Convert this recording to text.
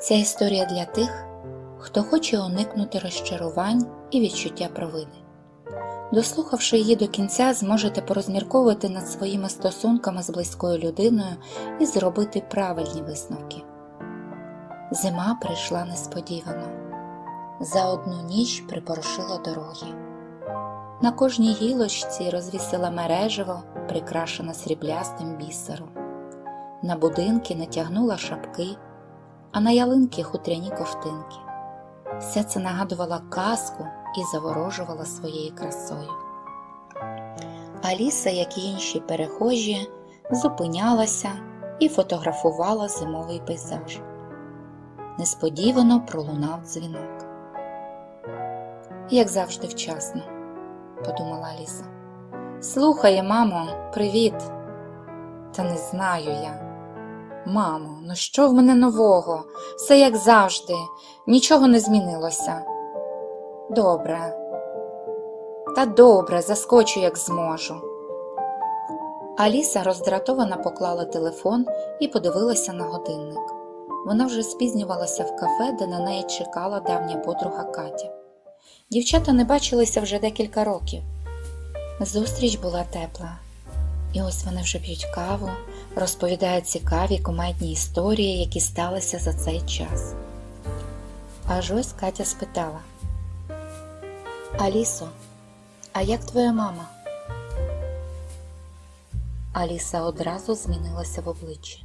Ця історія для тих, хто хоче уникнути розчарувань і відчуття провини. Дослухавши її до кінця, зможете порозмірковувати над своїми стосунками з близькою людиною і зробити правильні висновки. Зима прийшла несподівано. За одну ніч припорошила дороги. На кожній гілочці розвісила мережево, прикрашене сріблястим бісером. На будинки натягнула шапки, а на ялинки хутряні ковтинки. Все це нагадувала казку і заворожувала своєю красою. Аліса, як і інші перехожі, зупинялася і фотографувала зимовий пейзаж. Несподівано пролунав дзвінок. Як завжди вчасно, подумала Аліса. Слухає, мамо, привіт. Та не знаю я. Мамо, ну що в мене нового? Все як завжди, нічого не змінилося. Добре. Та добре, заскочу, як зможу. Аліса роздратовано поклала телефон і подивилася на годинник. Вона вже спізнювалася в кафе, де на неї чекала давня подруга Катя. Дівчата не бачилися вже декілька років. Зустріч була тепла. І ось вони вже п'ють каву, розповідають цікаві кумедні історії, які сталися за цей час. Аж ось Катя спитала: Алісо, а як твоя мама? Аліса одразу змінилася в обличчі.